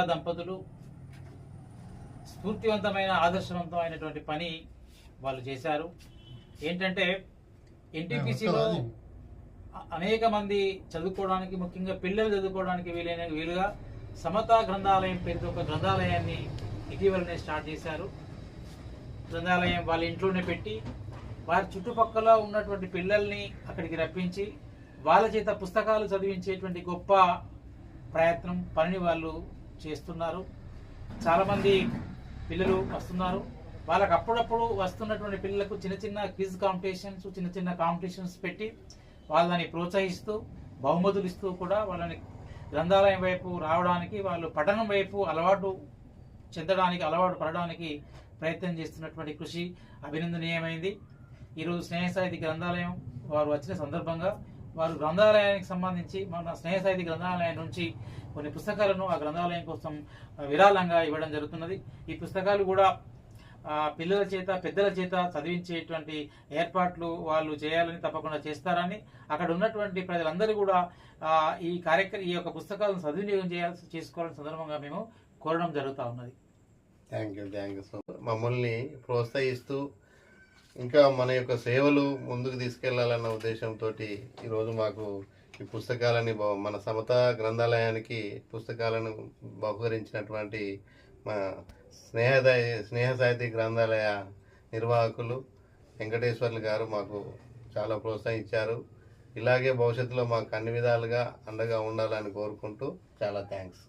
దంపతులు స్ఫూర్తివంతమైన ఆదర్శవంతమైనటువంటి పని వాళ్ళు చేశారు. ఏంటంటే ఎన్టీపీసీలో అనేక మంది చదువుకోవడానికి ముఖ్యంగా పిల్లలు చదువుకోవడానికి వీలైన వీలుగా సమతా గ్రంథాలయం పేరుతో ఒక గ్రంథాలయాన్ని ఇటీవలనే స్టార్ట్ చేశారు. గ్రంథాలయం వాళ్ళ ఇంట్లోనే పెట్టి వారి చుట్టుపక్కల ఉన్నటువంటి పిల్లల్ని అక్కడికి రప్పించి వాళ్ళ చేత పుస్తకాలు చదివించేటువంటి గొప్ప ప్రయత్నం పనిని వాళ్ళు చేస్తున్నారు. చాలామంది పిల్లలు వస్తున్నారు. వాళ్ళకి అప్పుడప్పుడు వస్తున్నటువంటి పిల్లలకు చిన్న చిన్న క్విజ్ కాంపిటీషన్స్ చిన్న చిన్న కాంపిటీషన్స్ పెట్టి వాళ్ళని ప్రోత్సహిస్తూ బహుమతులు ఇస్తూ కూడా వాళ్ళని గ్రంథాలయం వైపు రావడానికి వాళ్ళు పఠనం వైపు అలవాటు చెందడానికి అలవాటు పడడానికి ప్రయత్నం చేస్తున్నటువంటి కృషి అభినందనీయమైంది. ఈరోజు స్నేహ సాహితీ గ్రంథాలయం వారు వచ్చిన సందర్భంగా వారు గ్రంథాలయానికి సంబంధించి మన స్నేహ సైతి గ్రంథాలయం నుంచి కొన్ని పుస్తకాలను ఆ గ్రంథాలయం కోసం విరాళంగా ఇవ్వడం జరుగుతున్నది. ఈ పుస్తకాలు కూడా పిల్లల చేత పెద్దల చేత చదివించేటువంటి ఏర్పాట్లు వాళ్ళు చేయాలని తప్పకుండా చేస్తారని అక్కడ ఉన్నటువంటి ప్రజలందరూ కూడా ఈ కార్యక్రమం ఈ యొక్క పుస్తకాలను సద్వినియోగం చేయాల్సి చేసుకోవాలని సందర్భంగా మేము కోరడం జరుగుతూ ఉన్నది. Thank you thank you so మమ్మల్ని ప్రోత్సహిస్తూ ఇంకా మన యొక్క సేవలు ముందుకు తీసుకెళ్ళాలన్న ఉద్దేశంతో ఈరోజు మాకు ఈ పుస్తకాలని మన సమత గ్రంథాలయానికి పుస్తకాలను బహుకరించినటువంటి మా స్నేహదాయ స్నేహ సాహితీ గ్రంథాలయ నిర్వాహకులు వెంకటేశ్వర్లు గారు మాకు చాలా ప్రోత్సహించారు. ఇలాగే భవిష్యత్తులో మాకు అన్ని విధాలుగా అండగా ఉండాలని కోరుకుంటూ చాలా థ్యాంక్స్.